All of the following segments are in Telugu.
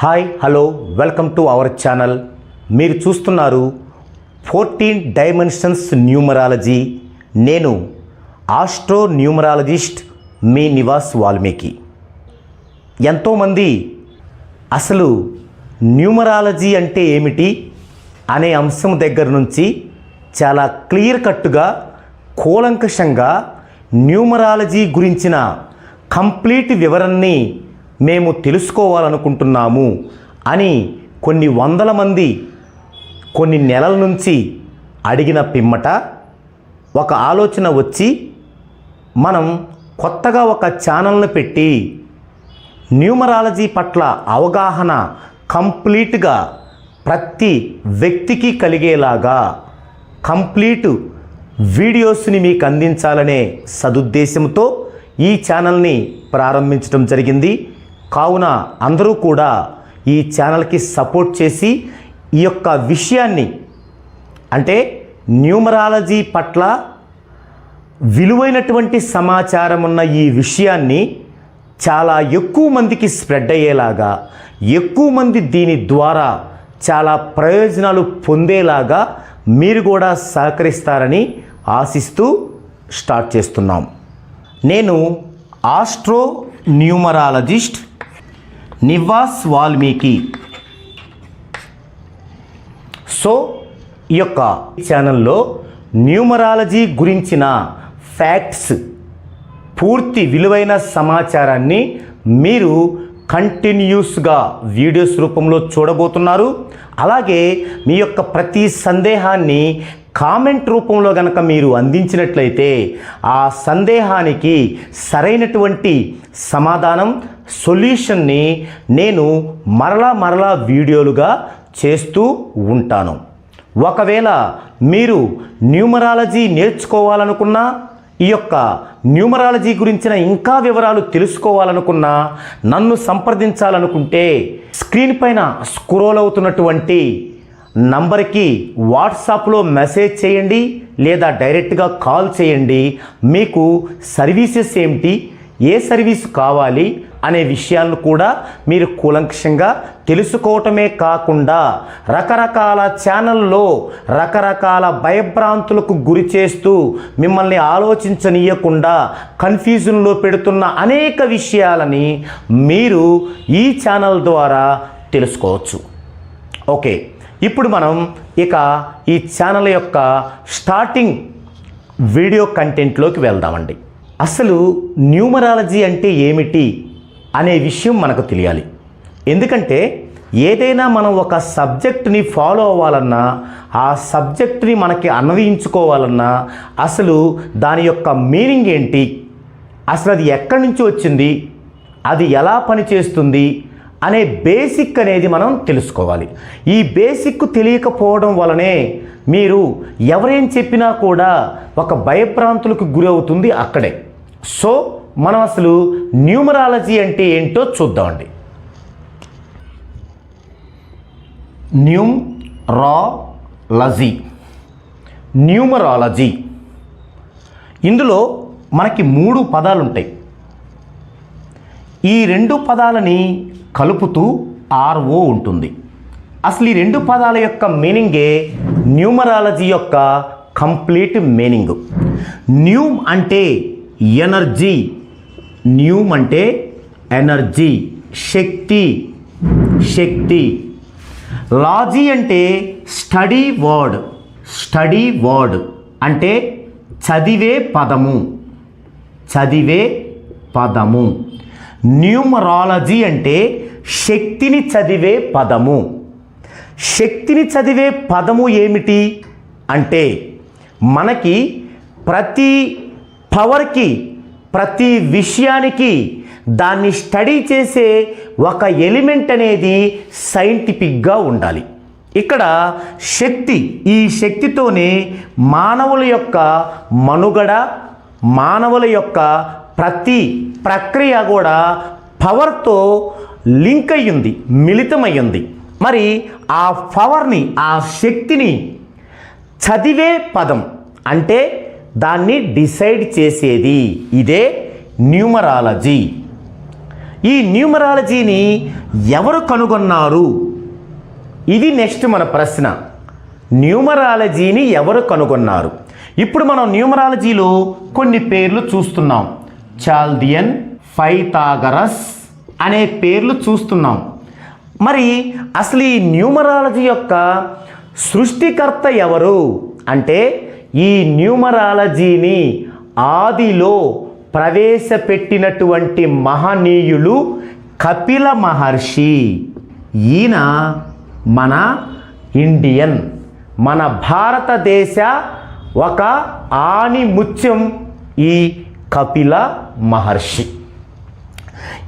Hi hello welcome to our channel. మీరు చూస్తున్నారు ఫోర్టీన్ డైమెన్షన్స్ న్యూమరాలజీ. నేను ఆస్ట్రో న్యూమరాలజిస్ట్ మీ నివాస్ వాల్మీకి. ఎంతోమంది అసలు న్యూమరాలజీ అంటే ఏమిటి అనే అంశం దగ్గర నుంచి చాలా క్లియర్ కట్టుగా కూలంకషంగా న్యూమరాలజీ గురించిన కంప్లీట్ వివరణని మేము తెలుసుకోవాలనుకుంటున్నాము అని కొన్ని వందల మంది కొన్ని నెలల నుంచి అడిగిన పిమ్మట ఒక ఆలోచన వచ్చి మనం కొత్తగా ఒక ఛానల్ని పెట్టి న్యూమరాలజీ పట్ల అవగాహన కంప్లీట్గా ప్రతి వ్యక్తికి కలిగేలాగా కంప్లీట్ వీడియోస్ని మీకు అందించాలనే సదుద్దేశంతో ఈ ఛానల్ని ప్రారంభించడం జరిగింది. కావున అందరూ కూడా ఈ ఛానల్కి సపోర్ట్ చేసి ఈ యొక్క విషయాన్ని అంటే న్యూమరాలజీ పట్ల విలువైనటువంటి సమాచారం ఉన్న ఈ విషయాన్ని చాలా ఎక్కువ మందికి స్ప్రెడ్ అయ్యేలాగా ఎక్కువ మంది దీని ద్వారా చాలా ప్రయోజనాలు పొందేలాగా మీరు కూడా సహకరిస్తారని ఆశిస్తూ స్టార్ట్ చేస్తున్నాం. నేను astro numerologist Nivas Valmiki. So ఈ యొక్క ఛానల్లో న్యూమరాలజీ గురించిన ఫ్యాక్ట్స్ పూర్తి విలువైన సమాచారాన్ని మీరు కంటిన్యూస్గా వీడియోస్ రూపంలో చూడబోతున్నారు. అలాగే మీ యొక్క ప్రతి సందేహాన్ని కామెంట్ రూపంలో గనక మీరు అందించినట్లయితే ఆ సందేహానికి సరైనటువంటి సమాధానం సొల్యూషన్ని నేను మరలా మరలా వీడియోలుగా చేస్తూ ఉంటాను. ఒకవేళ మీరు న్యూమరాలజీ నేర్చుకోవాలనుకున్నా ఈ యొక్క న్యూమరాలజీ గురించిన ఇంకా వివరాలు తెలుసుకోవాలనుకున్నా నన్ను సంప్రదించాలనుకుంటే స్క్రీన్ పైన స్క్రోల్ అవుతున్నటువంటి నంబర్కి వాట్సాప్లో మెసేజ్ చేయండి లేదా డైరెక్ట్గా కాల్ చేయండి. మీకు సర్వీసెస్ ఏమిటి? ఏ సర్వీస్ కావాలి అనే విషయాలను కూడా మీరు కూలంకషంగా తెలుసుకోవటమే కాకుండా రకరకాల ఛానల్లో రకరకాల భయభ్రాంతులకు గురి చేస్తూ మిమ్మల్ని ఆలోచించనీయకుండా కన్ఫ్యూజన్లో పెడుతున్న అనేక విషయాలని మీరు ఈ ఛానల్ ద్వారా తెలుసుకోవచ్చు. ఓకే ఇప్పుడు మనం ఇక ఈ ఛానల్ యొక్క స్టార్టింగ్ వీడియో కంటెంట్లోకి వెళ్దామండి. అసలు న్యూమరాలజీ అంటే ఏమిటి అనే విషయం మనకు తెలియాలి. ఎందుకంటే ఏదైనా మనం ఒక సబ్జెక్ట్ని ఫాలో అవ్వాలన్నా ఆ సబ్జెక్ట్ని మనకి అన్వయించుకోవాలన్నా అసలు దాని యొక్క మీనింగ్ ఏంటి? అసలు అది ఎక్కడి నుంచి వచ్చింది? అది ఎలా పనిచేస్తుంది? అనే బేసిక్ అనేది మనం తెలుసుకోవాలి. ఈ బేసిక్ తెలియకపోవడం వలనే మీరు ఎవరేం చెప్పినా కూడా ఒక భయభ్రాంతులకు గురవుతుంది అక్కడే. సో మనం అసలు న్యూమరాలజీ అంటే ఏంటో చూద్దామండి. న్యూమ్ రా లజీ న్యూమరాలజీ. ఇందులో మనకి మూడు పదాలు ఉంటాయి ఈ రెండు పదాలని కలుపుతూ ఆర్ఓ ఉంటుంది. అసలు ఈ రెండు పదాల యొక్క మీనింగే న్యూమరాలజీ యొక్క కంప్లీట్ మీనింగ్. న్యూమ్ అంటే ఎనర్జీ. న్యూమ్ అంటే ఎనర్జీ శక్తి. శక్తి. లాజీ అంటే స్టడీ వర్డ్. స్టడీ వర్డ్ అంటే చదివే పదము. చదివే పదము. న్యూమరాలజీ అంటే శక్తిని చదివే పదము. శక్తిని చదివే పదము ఏమిటి? అంటే మనకి ప్రతి పవర్కి ప్రతి విషయానికి దాన్ని స్టడీ చేసే ఒక ఎలిమెంట్ అనేది సైంటిఫిక్గా ఉండాలి. ఇక్కడ శక్తి ఈ శక్తితోనే మానవుల యొక్క మనుగడ మానవుల యొక్క ప్రతి ప్రక్రియ కూడా పవర్తో లింక్ అయ్యింది మిళితమయ్యింది. మరి ఆ పవర్ని ఆ శక్తిని చదివే పదం అంటే దాన్ని డిసైడ్ చేసేది. ఇదే న్యూమరాలజీ. ఈ న్యూమరాలజీని ఎవరు కనుగొన్నారు? ఇది నెక్స్ట్ మన ప్రశ్న. న్యూమరాలజీని ఎవరు కనుగొన్నారు? ఇప్పుడు మనం న్యూమరాలజీలో కొన్ని పేర్లు చూస్తున్నాం. చాల్దియన్ ఫైతాగరస్ అనే పేర్లు చూస్తున్నాం. మరి అసలు ఈ న్యూమరాలజీ యొక్క సృష్టికర్త ఎవరు? అంటే ఈ న్యూమరాలజీని ఆదిలో ప్రవేశపెట్టినటువంటి మహనీయులు కపిల మహర్షి. ఈయన మన ఇండియన్. మన భారతదేశ ఒక ఆణిముత్యం ఈ కపిల మహర్షి.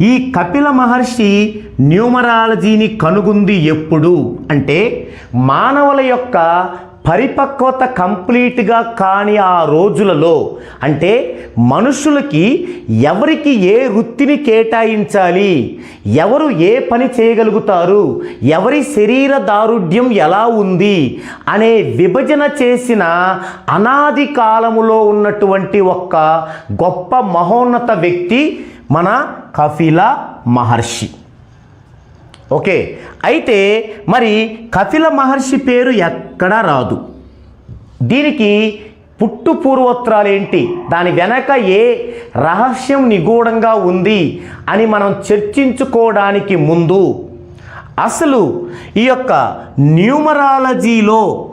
ఈ కపిల మహర్షి న్యూమరాలజీని కనుగొంది ఎప్పుడు? అంటే మానవుల యొక్క పరిపక్వత కంప్లీట్గా కాని ఆ రోజులలో అంటే మనుషులకి ఎవరికి ఏ వృత్తిని కేటాయించాలి ఎవరు ఏ పని చేయగలుగుతారు ఎవరి శరీర దారుఢ్యం ఎలా ఉంది అనే విభజన చేసిన అనాది కాలములో ఉన్నటువంటి ఒక్క గొప్ప మహోన్నత వ్యక్తి మన కఫిల మహర్షి. ఓకే. అయితే మరి కపిల మహర్షి పేరు ఎక్కడా రాదు. దీనికి పుట్టు పూర్వోత్తరాలు ఏంటి? దాని వెనక ఏ రహస్యం నిగూఢంగా ఉంది అని మనం చర్చించుకోవడానికి ముందు అసలు ఈ యొక్క న్యూమరాలజీలో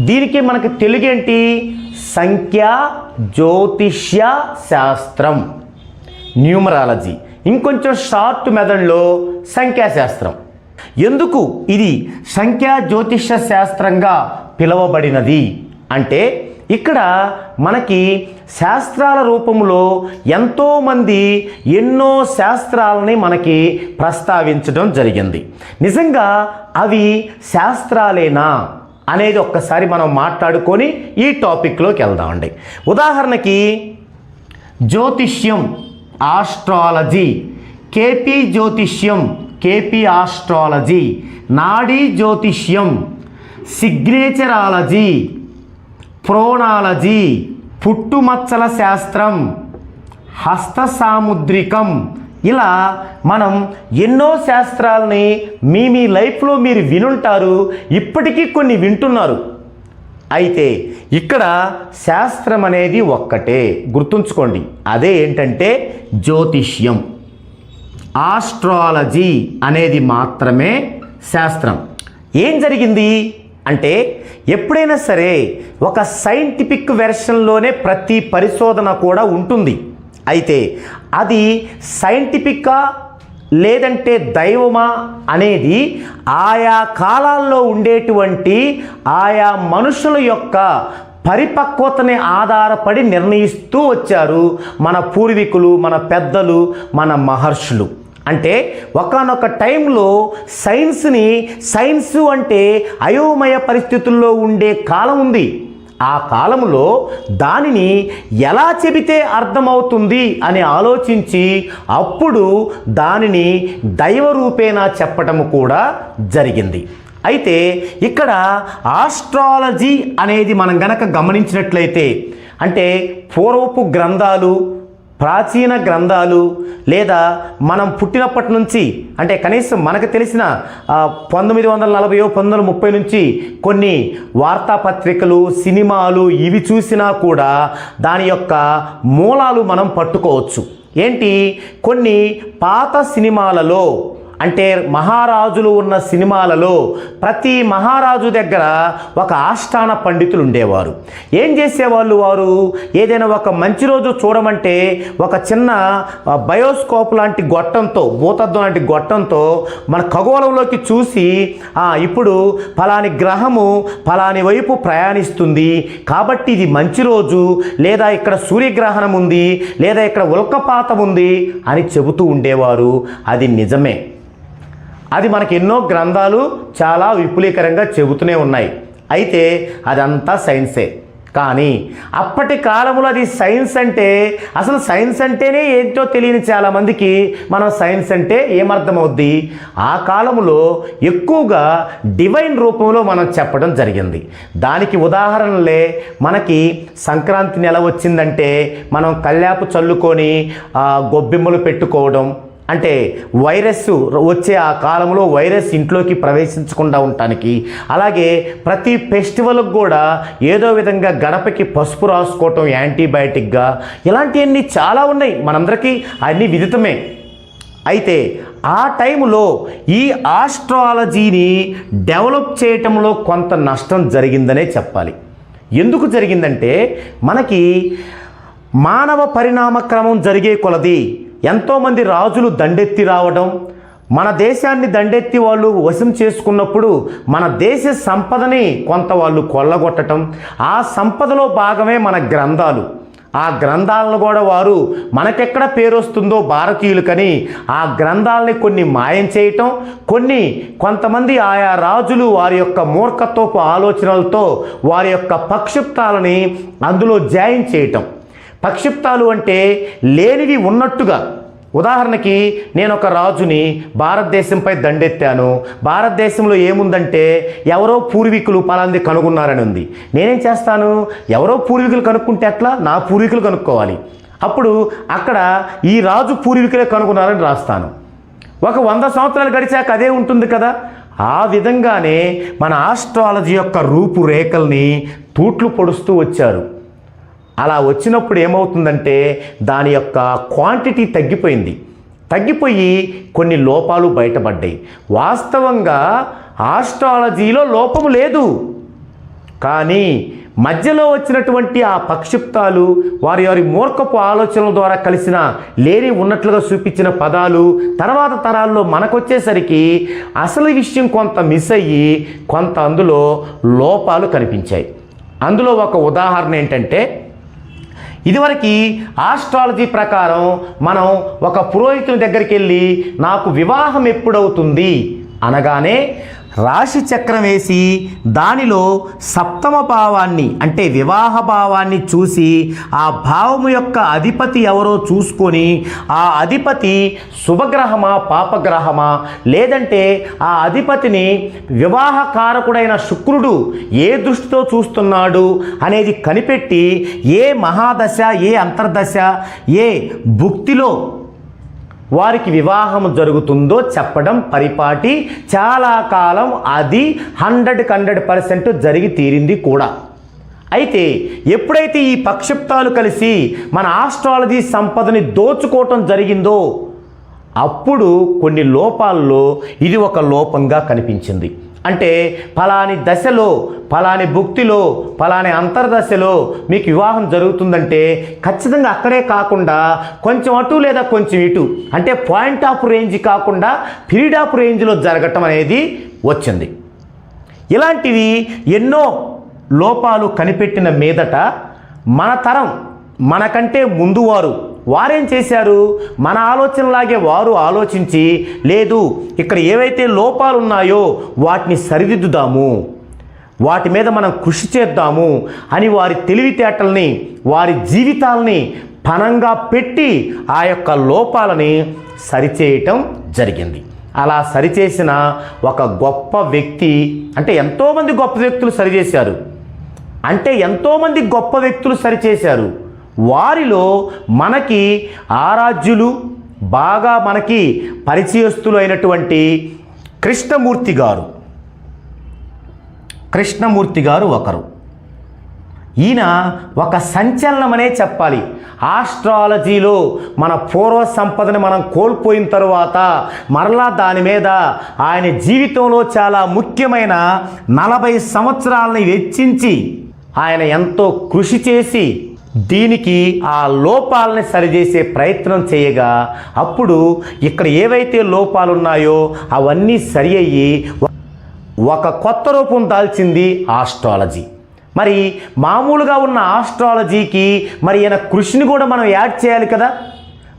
దీనికి మనకి తెలుగేంటి? సంఖ్యా జ్యోతిష్య శాస్త్రం. న్యూమరాలజీ. ఇంకొంచెం షార్ట్ మెథడ్లో సంఖ్యాశాస్త్రం. ఎందుకు ఇది సంఖ్యా జ్యోతిష శాస్త్రంగా పిలువబడినది? అంటే ఇక్కడ మనకి శాస్త్రాల రూపంలో ఎంతోమంది ఎన్నో శాస్త్రాలని మనకి ప్రస్తావించడం జరిగింది. నిజంగా అవి శాస్త్రాలేనా అనేది ఒక్కసారి మనం మాట్లాడుకొని ఈ టాపిక్లోకి వెళ్దామండి. ఉదాహరణకి జ్యోతిష్యం ఆస్ట్రాలజీ కేపీ జ్యోతిష్యం కేపీ ఆస్ట్రాలజీ. నాడీ జ్యోతిష్యం సిగ్నేచరాలజీ. ప్రోనాలజీ పుట్టుమచ్చల శాస్త్రం. హస్త సాముద్రికం ఇలా మనం ఎన్నో శాస్త్రాలని మీ మీ లైఫ్లో మీరు వినుంటారు ఇప్పటికీ కొన్ని వింటున్నారు. అయితే ఇక్కడ శాస్త్రం అనేది ఒక్కటే గుర్తుంచుకోండి. అదే ఏంటంటే జ్యోతిష్యం. ఆస్ట్రాలజీ అనేది మాత్రమే శాస్త్రం. ఏం జరిగింది? అంటే ఎప్పుడైనా సరే ఒక సైంటిఫిక్ వెర్షన్లోనే ప్రతి పరిశోధన కూడా ఉంటుంది. అయితే అది సైంటిఫిక్గా లేదంటే దైవమా అనేది ఆయా కాలాల్లో ఉండేటువంటి ఆయా మనుషుల యొక్క పరిపక్వతని ఆధారపడి నిర్ణయిస్తూ వచ్చారు మన పూర్వీకులు మన పెద్దలు మన మహర్షులు. అంటే ఒకనొక టైంలో సైన్స్ని సైన్స్ అంటే అయోమయ పరిస్థితుల్లో ఉండే కాలం ఉంది. ఆ కాలంలో దానిని ఎలా చెబితే అర్థమవుతుంది అని ఆలోచించి అప్పుడు దానిని దైవరూపేణా చెప్పటం కూడా జరిగింది. అయితే ఇక్కడ ఆస్ట్రాలజీ అనేది మనం గనక గమనించినట్లయితే అంటే పూర్వపు గ్రంథాలు ప్రాచీన గ్రంథాలు లేదా మనం పుట్టినప్పటి నుంచి అంటే కనీసం మనకు తెలిసిన పంతొమ్మిది వందల నలభై పంతొమ్మిది వందల ముప్పై నుంచి కొన్ని వార్తాపత్రికలు సినిమాలు ఇవి చూసినా కూడా దాని యొక్క మూలాలు మనం పట్టుకోవచ్చు. ఏంటి? కొన్ని పాత సినిమాలలో అంటే మహారాజులు ఉన్న సినిమాలలో ప్రతి మహారాజు దగ్గర ఒక ఆస్థాన పండితులు ఉండేవారు. ఏం చేసేవాళ్ళు వారు? ఏదైనా ఒక మంచి రోజు చూడమంటే ఒక చిన్న బయోస్కోప్ లాంటి గొట్టంతో భూతద్దం లాంటి గొట్టంతో మన ఖగోళంలోకి చూసి ఇప్పుడు ఫలాని గ్రహము ఫలాని వైపు ప్రయాణిస్తుంది. కాబట్టి ఇది మంచి రోజు లేదా ఇక్కడ సూర్యగ్రహణం ఉంది లేదా ఇక్కడ ఉల్కపాతం ఉంది అని చెబుతూ ఉండేవారు. అది నిజమే. అది మనకి ఎన్నో గ్రంథాలు చాలా విపులీకరంగా చెబుతూనే ఉన్నాయి. అయితే అదంతా సైన్సే. కానీ అప్పటి కాలంలో అది సైన్స్ అంటే అసలు సైన్స్ అంటేనే ఏంటో తెలియని చాలామందికి మనం సైన్స్ అంటే ఏమర్థమవుద్ది? ఆ కాలంలో ఎక్కువగా డివైన్ రూపంలో మనం చెప్పడం జరిగింది. దానికి ఉదాహరణలే మనకి సంక్రాంతి నెల వచ్చిందంటే మనం కల్యాపు చల్లుకొని గొబ్బెమ్మలు పెట్టుకోవడం అంటే వైరస్ వచ్చే ఆ కాలంలో వైరస్ ఇంట్లోకి ప్రవేశించకుండా ఉండటానికి అలాగే ప్రతి ఫెస్టివల్కి కూడా ఏదో విధంగా గడపకి పసుపు రాసుకోవటం యాంటీబయాటిక్గా ఇలాంటివన్నీ చాలా ఉన్నాయి. మనందరికీ అన్నీ విదితమే. అయితే ఆ టైంలో ఈ ఆస్ట్రాలజీని డెవలప్ చేయటంలో కొంత నష్టం జరిగిందనే చెప్పాలి. ఎందుకు జరిగిందంటే మనకి మానవ పరిణామ క్రమం జరిగే కొలది ఎంతోమంది రాజులు దండెత్తి రావడం మన దేశాన్ని దండెత్తి వాళ్ళు వశం చేసుకున్నప్పుడు మన దేశ సంపదని కొంత వాళ్ళు కొల్లగొట్టడం ఆ సంపదలో భాగమే మన గ్రంథాలు. ఆ గ్రంథాలను కూడా వారు మనకెక్కడ పేరు వస్తుందో భారతీయులకని ఆ గ్రంథాలని కొన్ని మాయం చేయటం కొన్ని కొంతమంది ఆయా రాజులు వారి యొక్క మూర్ఖత్వపు ఆలోచనలతో వారి యొక్క పక్షిప్తాలని అందులో జాయిన్ చేయటం. పక్షిప్తాలు అంటే లేనివి ఉన్నట్టుగా. ఉదాహరణకి నేను ఒక రాజుని భారతదేశంపై దండెత్తాను. భారతదేశంలో ఏముందంటే ఎవరో పూర్వీకులు పలాంది కనుగొన్నారని ఉంది. నేనేం చేస్తాను? ఎవరో పూర్వీకులు కనుక్కుంటే అట్లా నా పూర్వీకులు కనుక్కోవాలి. అప్పుడు అక్కడ ఈ రాజు పూర్వీకులే కనుగొన్నారని రాస్తాను. ఒక వంద సంవత్సరాలు గడిచాక అదే ఉంటుంది కదా? ఆ విధంగానే మన ఆస్ట్రాలజీ యొక్క రూపురేఖల్ని తూట్లు పొడుస్తూ వచ్చారు. అలా వచ్చినప్పుడు ఏమవుతుందంటే దాని యొక్క క్వాంటిటీ తగ్గిపోయింది. తగ్గిపోయి కొన్ని లోపాలు బయటపడ్డాయి. వాస్తవంగా ఆస్ట్రాలజీలో లోపము లేదు. కానీ మధ్యలో వచ్చినటువంటి ఆ పక్షిప్తాలు వారి వారి మూర్ఖపు ఆలోచనల ద్వారా కలిసిన లేని ఉన్నట్లుగా చూపించిన పదాలు తర్వాత తరాల్లో మనకొచ్చేసరికి అసలు విషయం కొంత మిస్ అయ్యి కొంత అందులో లోపాలు కనిపించాయి. అందులో ఒక ఉదాహరణ ఏంటంటే ఇదివరకు ఆస్ట్రాలజీ ప్రకారం మనం ఒక పురోహితుని దగ్గరికి వెళ్ళి నాకు వివాహం ఎప్పుడవుతుంది? అనగానే రాశి చక్రం వేసి దానిలో సప్తమ భావాన్ని అంటే వివాహ భావాన్ని చూసి ఆ భావము యొక్క అధిపతి ఎవరో చూసుకొని ఆ అధిపతి శుభగ్రహమా పాపగ్రహమా లేదంటే ఆ అధిపతిని వివాహకారకుడైన శుక్రుడు ఏ దృష్టితో చూస్తున్నాడు అనేది కనిపెట్టి ఏ మహాదశ ఏ అంతర్దశ ఏ భుక్తిలో వారికి వివాహం జరుగుతుందో చెప్పడం పరిపాటి చాలా కాలం అది హండ్రెడ్కి హండ్రెడ్ పర్సెంట్ జరిగి తీరింది కూడా. అయితే ఎప్పుడైతే ఈ పక్షిప్తాలు కలిసి మన ఆస్ట్రాలజీ సంపదని దోచుకోవటం జరిగిందో అప్పుడు కొన్ని లోపాల్లో ఇది ఒక లోపంగా కనిపించింది. అంటే ఫలాని దశలో ఫలాని భుక్తిలో ఫలాని అంతర్దశలో మీకు వివాహం జరుగుతుందంటే ఖచ్చితంగా అక్కడే కాకుండా కొంచెం అటు లేదా కొంచెం ఇటు అంటే పాయింట్ ఆఫ్ రేంజ్ కాకుండా పీరియడ్ ఆఫ్ రేంజ్లో జరగటం అనేది వచ్చింది. ఇలాంటివి ఎన్నో లోపాలు కనిపెట్టిన మీదట మన తరం మనకంటే ముందు వారేం చేశారు? మన ఆలోచనలాగే వారు ఆలోచించి లేదు ఇక్కడ ఏవైతే లోపాలు ఉన్నాయో వాటిని సరిదిద్దుదాము. వాటి మీద మనం కృషి చేద్దాము అని వారి తెలివితేటల్ని వారి జీవితాలని పణంగా పెట్టి ఆ యొక్క లోపాలని సరిచేయటం జరిగింది. అలా సరిచేసిన ఒక గొప్ప వ్యక్తి అంటే ఎంతోమంది గొప్ప వ్యక్తులు సరిచేశారు. అంటే ఎంతోమంది గొప్ప వ్యక్తులు సరిచేశారు. వారిలో మనకి ఆరాధ్యులు బాగా మనకి పరిచయస్తులు అయినటువంటి కృష్ణమూర్తి గారు. కృష్ణమూర్తి గారు ఒకరు. ఈయన ఒక సంచలనమనే చెప్పాలి. ఆస్ట్రాలజీలో మన పూర్వ సంపదని మనం కోల్పోయిన తరువాత మరలా దాని మీద ఆయన జీవితంలో చాలా ముఖ్యమైన నలభై సంవత్సరాలని వెచ్చించి ఆయన ఎంతో కృషి చేసి దీనికి ఆ లోపాలని సరిచేసే ప్రయత్నం చేయగా అప్పుడు ఇక్కడ ఏవైతే లోపాలు ఉన్నాయో అవన్నీ సరి అయ్యి ఒక కొత్త రూపం దాల్చింది ఆస్ట్రాలజీ. మరి మామూలుగా ఉన్న ఆస్ట్రాలజీకి మరి ఈయన కృషిని కూడా మనం యాడ్ చేయాలి కదా?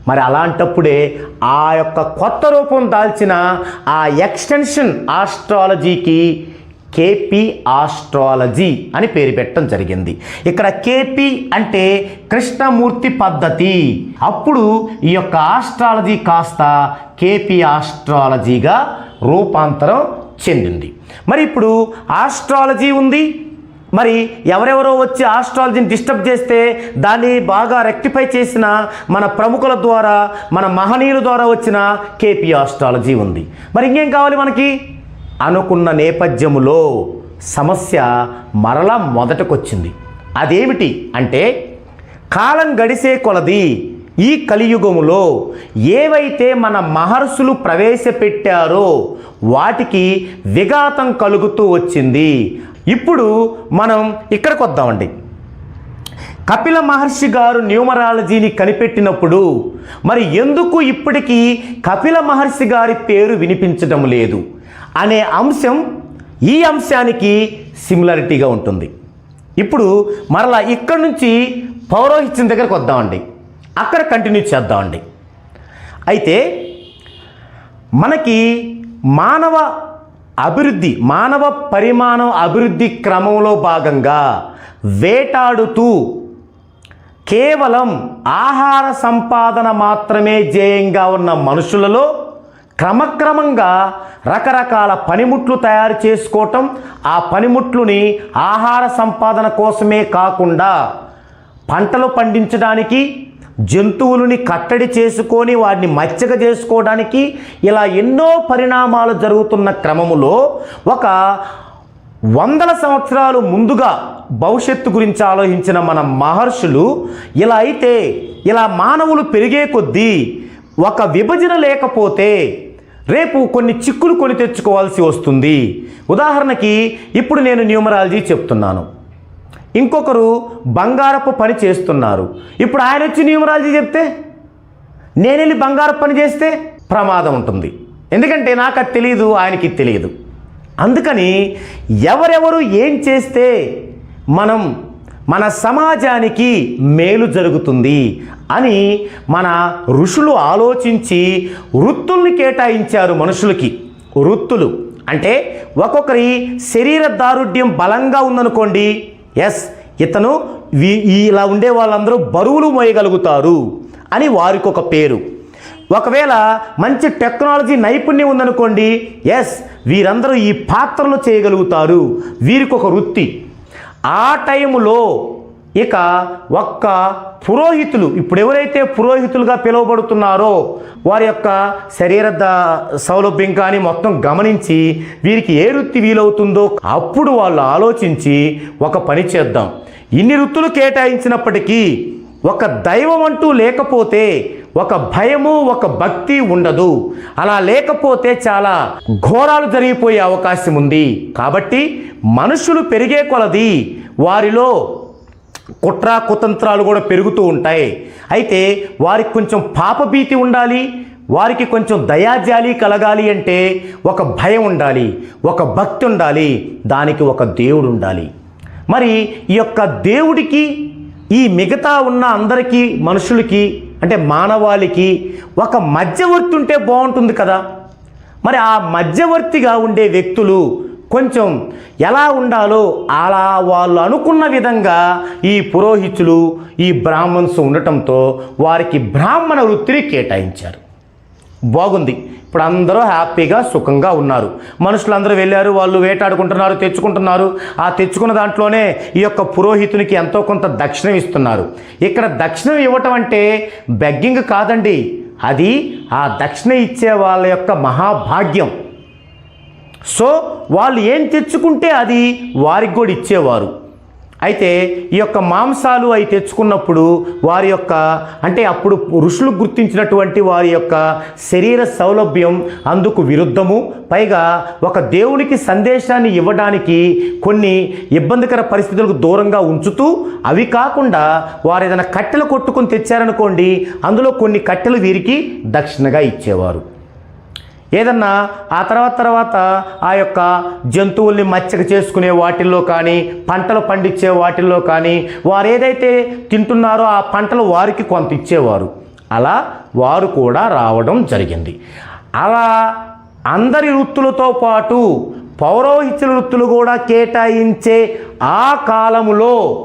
మరి అలాంటప్పుడే ఆ యొక్క కొత్త రూపం దాల్చిన ఆ ఎక్స్టెన్షన్ ఆస్ట్రాలజీకి కేపీ ఆస్ట్రాలజీ అని పేరు పెట్టడం జరిగింది. ఇక్కడ కేపీ అంటే కృష్ణమూర్తి పద్ధతి. అప్పుడు ఈ యొక్క ఆస్ట్రాలజీ కాస్త కేపీ ఆస్ట్రాలజీగా రూపాంతరం చెందింది. మరి ఇప్పుడు ఆస్ట్రాలజీ ఉంది. మరి ఎవరెవరో వచ్చి ఆస్ట్రాలజీని డిస్టర్బ్ చేస్తే దాన్ని బాగా రెక్టిఫై చేసిన మన ప్రముఖుల ద్వారా మన మహనీయుల ద్వారా వచ్చిన కేపీ ఆస్ట్రాలజీ ఉంది. మరి ఇంకేం కావాలి మనకి? అనుకున్న నేపథ్యములో సమస్య మరలా మొదటకొచ్చింది. అదేమిటి అంటే కాలం గడిసే కొలది ఈ కలియుగములో ఏవైతే మన మహర్షులు ప్రవేశపెట్టారో వాటికి విఘాతం కలుగుతూ వచ్చింది. ఇప్పుడు మనం ఇక్కడికి వద్దామండి. కపిల మహర్షి గారు న్యూమరాలజీని కనిపెట్టినప్పుడు మరి ఎందుకు ఇప్పటికీ కపిల మహర్షి గారి పేరు వినిపించడం లేదు? అనే అంశం ఈ అంశానికి సిమిలారిటీగా ఉంటుంది. ఇప్పుడు మరలా ఇక్కడ నుంచి పౌరోహిత్యం దగ్గరకు వద్దామండి. అక్కడ కంటిన్యూ చేద్దామండి. అయితే మనకి మానవ అభివృద్ధి మానవ పరిమాణం అభివృద్ధి క్రమంలో భాగంగా వేటాడుతూ కేవలం ఆహార సంపాదన మాత్రమే ధ్యేయంగా ఉన్న మనుషులలో క్రమక్రమంగా రకరకాల పనిముట్లు తయారు చేసుకోవటం ఆ పనిముట్లుని ఆహార సంపాదన కోసమే కాకుండా పంటలు పండించడానికి జంతువులని కట్టడి చేసుకొని వాటిని మచ్చగ చేసుకోవడానికి ఇలా ఎన్నో పరిణామాలు జరుగుతున్న క్రమములో ఒక వందల సంవత్సరాలు ముందుగా భవిష్యత్తు గురించి ఆలోచించిన మన మహర్షులు ఇలా అయితే ఇలా మానవులు పెరిగే కొద్దీ ఒక విభజన లేకపోతే రేపు కొన్ని చిక్కులు కొని తెచ్చుకోవాల్సి వస్తుంది. ఉదాహరణకి ఇప్పుడు నేను న్యూమరాలజీ చెప్తున్నాను. ఇంకొకరు బంగారపు పని చేస్తున్నారు. ఇప్పుడు ఆయన వచ్చి న్యూమరాలజీ చెప్తే? నేను వెళ్ళి బంగారపు పని చేస్తే ప్రమాదం ఉంటుంది. ఎందుకంటే నాకు అది తెలియదు ఆయనకి తెలియదు అందుకని ఎవరెవరు ఏం చేస్తే మనం మన సమాజానికి మేలు జరుగుతుంది అని మన ఋషులు ఆలోచించి వృత్తుల్ని కేటాయించారు మనుషులకి. వృత్తులు అంటే ఒక్కొక్కరి శరీర దారుఢ్యం బలంగా ఉందనుకోండి. ఎస్ ఇతను వీ- ఇలా ఉండే వాళ్ళందరూ బరువులు మోయగలుగుతారు అని వారికి ఒక పేరు. ఒకవేళ మంచి టెక్నాలజీ నైపుణ్యం ఉందనుకోండి. ఎస్ వీరందరూ ఈ పాత్రలు చేయగలుగుతారు. వీరికి ఒక వృత్తి. ఆ టైంలో ఇక ఒక్క పురోహితులు ఇప్పుడు ఎవరైతే పురోహితులుగా పిలువబడుతున్నారో వారి యొక్క శరీర సౌలభ్యం కానీ మొత్తం గమనించి వీరికి ఏ వృత్తి వీలవుతుందో అప్పుడు వాళ్ళు ఆలోచించి ఒక పని చేద్దాం. ఇన్ని వృత్తులు కేటాయించినప్పటికీ ఒక దైవం అంటూ లేకపోతే ఒక భయము ఒక భక్తి ఉండదు. అలా లేకపోతే చాలా ఘోరాలు జరిగిపోయే అవకాశం ఉంది కాబట్టి మనుషులు పెరిగే కొలది వారిలో కుట్ర కుతంత్రాలు కూడా పెరుగుతూ ఉంటాయి. అయితే వారికి కొంచెం పాపభీతి ఉండాలి వారికి కొంచెం దయాజాలి కలగాలి అంటే ఒక భయం ఉండాలి ఒక భక్తి ఉండాలి దానికి ఒక దేవుడు ఉండాలి. మరి ఈ యొక్క దేవుడికి ఈ మిగతా ఉన్న అందరికీ మనుషులకి అంటే మానవాళికి ఒక మధ్యవర్తి ఉంటే బాగుంటుంది కదా. మరి ఆ మధ్యవర్తిగా ఉండే వ్యక్తులు కొంచెం ఎలా ఉండాలో అలా వాళ్ళు అనుకున్న విధంగా ఈ పురోహితులు ఈ బ్రాహ్మణ్స్ ఉండటంతో వారికి బ్రాహ్మణ వృత్తిని కేటాయించారు. బాగుంది. ఇప్పుడు అందరూ హ్యాపీగా సుఖంగా ఉన్నారు. మనుషులందరూ వెళ్ళారు వాళ్ళు వేటాడుకుంటున్నారు తెచ్చుకుంటున్నారు. ఆ తెచ్చుకున్న దాంట్లోనే ఈ యొక్క పురోహితునికి ఎంతో కొంత దక్షిణం ఇస్తున్నారు. ఇక్కడ దక్షిణం ఇవ్వటం అంటే బెగ్గింగ్ కాదండి. అది ఆ దక్షిణ ఇచ్చే వాళ్ళ యొక్క మహాభాగ్యం. సో వాళ్ళు ఏం తెచ్చుకుంటే అది వారికి కూడా ఇచ్చేవారు. అయితే ఈ యొక్క మాంసాలు అవి తెచ్చుకున్నప్పుడు వారి యొక్క అంటే అప్పుడు ఋషులు గుర్తించినటువంటి వారి యొక్క శరీర సౌలభ్యం అందుకు విరుద్ధము. పైగా ఒక దేవునికి సందేశాన్ని ఇవ్వడానికి కొన్ని ఇబ్బందికర పరిస్థితులకు దూరంగా ఉంచుతూ అవి కాకుండా వారు ఏదైనా కట్టెలు కొట్టుకొని తెచ్చారనుకోండి అందులో కొన్ని కట్టెలు వీరికి దక్షిణగా ఇచ్చేవారు. ఏదన్నా ఆ తర్వాత తర్వాత ఆ యొక్క జంతువుల్ని మచ్చక చేసుకునే వాటిల్లో కానీ పంటలు పండించే వాటిల్లో కానీ వారు ఏదైతే తింటున్నారో ఆ పంటలు వారికి కొంత ఇచ్చేవారు. అలా వారు కూడా రావడం జరిగింది. అలా అందరి వృత్తులతో పాటు పౌరోహిత్యుల వృత్తులు కూడా కేటాయించే ఆ కాలములో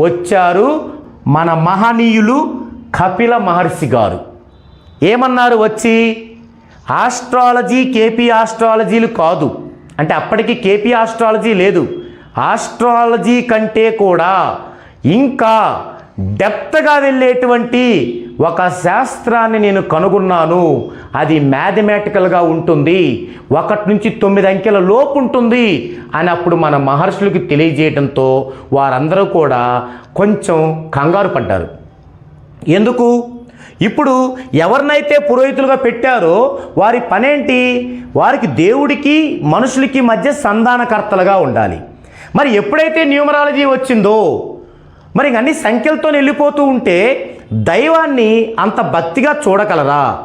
వచ్చారు మన మహనీయులు కపిల మహర్షి గారు. ఏమన్నారు వచ్చి? ఆస్ట్రాలజీ కేపీ ఆస్ట్రాలజీలు కాదు. అంటే అప్పటికి కేపీ ఆస్ట్రాలజీ లేదు. ఆస్ట్రాలజీ కంటే కూడా ఇంకా డెప్త్గా వెళ్ళేటువంటి ఒక శాస్త్రాన్ని నేను కనుగొన్నాను. అది మ్యాథమెటికల్గా ఉంటుంది. ఒకటి నుంచి తొమ్మిది అంకెల లోపు ఉంటుంది అని అప్పుడు మన మహర్షులకి తెలియజేయడంతో వారందరూ కూడా కొంచెం కంగారు పడ్డారు. ఎందుకు? ఇప్పుడు ఎవరినైతే పురోహితులుగా పెట్టారో వారి పనేంటి? వారికి దేవుడికి మనుషులకి మధ్య సంధానకర్తలుగా ఉండాలి. మరి ఎప్పుడైతే న్యూమరాలజీ వచ్చిందో మరి అన్ని సంఖ్యలతో వెళ్ళిపోతూ ఉంటే దైవాన్ని అంత భక్తిగా చూడగలరా?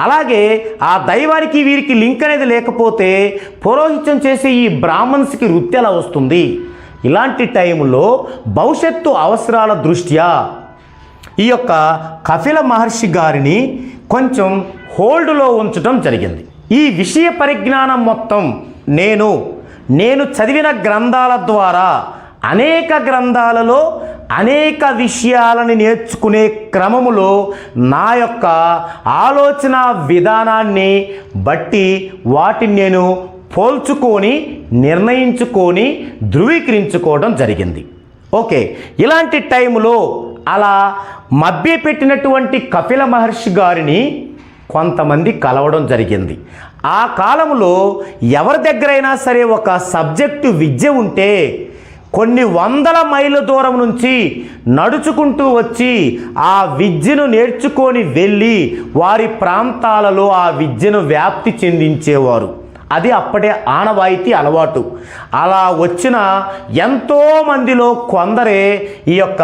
అలాగే ఆ దైవానికి వీరికి లింక్ అనేది లేకపోతే పురోహిత్యం చేసే ఈ బ్రాహ్మణ్స్కి వృత్తి ఎలా వస్తుంది? ఇలాంటి టైంలో భవిష్యత్తు అవసరాల దృష్ట్యా ఈ యొక్క కపిల మహర్షి గారిని కొంచెం హోల్డ్లో ఉంచడం జరిగింది. ఈ విషయ పరిజ్ఞానం మొత్తం నేను నేను చదివిన గ్రంథాల ద్వారా అనేక గ్రంథాలలో అనేక విషయాలను నేర్చుకునే క్రమములో నా యొక్క ఆలోచన విధానాన్ని బట్టి వాటిని నేను పోల్చుకొని నిర్ణయించుకొని ధృవీకరించుకోవడం జరిగింది. ఓకే ఇలాంటి టైంలో అలా మభ్యపెట్టినటువంటి కపిల మహర్షి గారిని కొంతమంది కలవడం జరిగింది. ఆ కాలంలో ఎవరి దగ్గరైనా సరే ఒక సబ్జెక్టు విద్య ఉంటే కొన్ని వందల మైళ్ళ దూరం నుంచి నడుచుకుంటూ వచ్చి ఆ విద్యను నేర్చుకొని వెళ్ళి వారి ప్రాంతాలలో ఆ విద్యను వ్యాప్తి చెందించేవారు. అది అప్పటి ఆనవాయితీ అలవాటు. అలా వచ్చిన ఎంతో మందిలో కొందరే ఈ యొక్క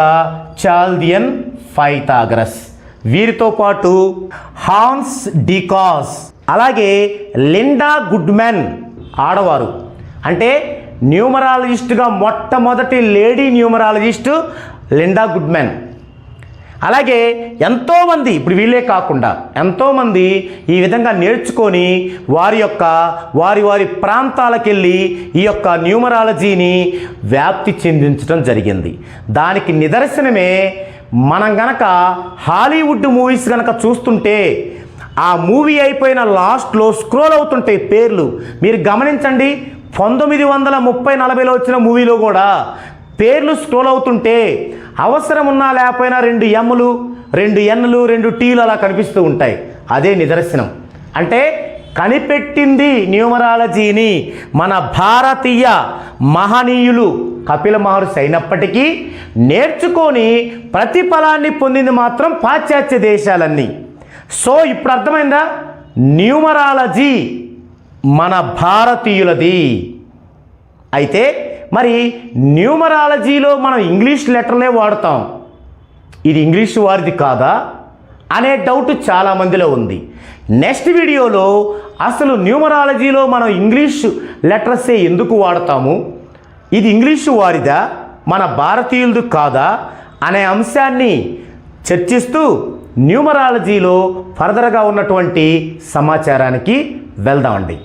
చాల్దియన్ ఫైతాగ్రస్. వీరితో పాటు హాన్స్ డికాస్ అలాగే లిండా గుడ్మెన్ ఆడవారు. అంటే న్యూమరాలజిస్ట్గా మొట్టమొదటి లేడీ న్యూమరాలజిస్ట్ లిండా గుడ్మెన్. అలాగే ఎంతోమంది ఇప్పుడు వీళ్ళే కాకుండా ఎంతోమంది ఈ విధంగా నేర్చుకొని వారి యొక్క వారి వారి ప్రాంతాలకు వెళ్ళి ఈ యొక్క న్యూమరాలజీని వ్యాప్తి చెందించడం జరిగింది. దానికి నిదర్శనమే మనం గనక హాలీవుడ్ మూవీస్ గనక చూస్తుంటే ఆ మూవీ అయిపోయిన లాస్ట్లో స్క్రోల్ అవుతుంటాయి పేర్లు మీరు గమనించండి. పంతొమ్మిది వందల ముప్పై నలభైలో వచ్చిన మూవీలో కూడా పేర్లు స్క్రోల్ అవుతుంటే అవసరం ఉన్నా లేకపోయినా రెండు ఎమ్ములు రెండు ఎన్నులు రెండు టీలు అలా కనిపిస్తూ ఉంటాయి. అదే నిదర్శనం. అంటే కనిపెట్టింది న్యూమరాలజీని మన భారతీయ మహనీయులు కపిల మహర్షి అయినప్పటికీ నేర్చుకొని ప్రతిఫలాన్ని పొందింది మాత్రం పాశ్చాత్య దేశాలన్నీ. సో ఇప్పుడు అర్థమైందా? న్యూమరాలజీ మన భారతీయులది. అయితే మరి న్యూమరాలజీలో మనం ఇంగ్లీష్ లెటర్లే వాడతాం. ఇది ఇంగ్లీష్ వారిది కాదా? అనే డౌట్ చాలామందిలో ఉంది. నెక్స్ట్ వీడియోలో అసలు న్యూమరాలజీలో మనం ఇంగ్లీష్ లెటర్సే ఎందుకు వాడతాము? ఇది ఇంగ్లీషు వారిదా? మన భారతీయులది కాదా? అనే అంశాన్ని చర్చిస్తూ న్యూమరాలజీలో ఫర్దర్గా ఉన్నటువంటి సమాచారానికి వెళ్దామండి.